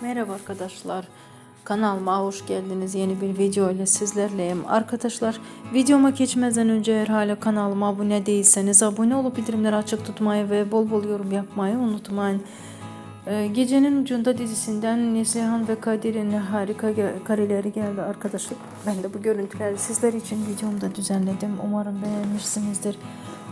Merhaba arkadaşlar. Kanalıma hoş geldiniz. Yeni bir video ile sizlerleyim. Arkadaşlar videoma geçmeden önce eğer hala kanalıma abone değilseniz abone olup bildirimleri açık tutmayı ve bol bol yorum yapmayı unutmayın. Ee, Gecenin Ucunda dizisinden Neslihan ve Kadir'in harika kareleri geldi arkadaşlar. Ben de bu görüntüleri sizler için videomda düzenledim. Umarım beğenmişsinizdir.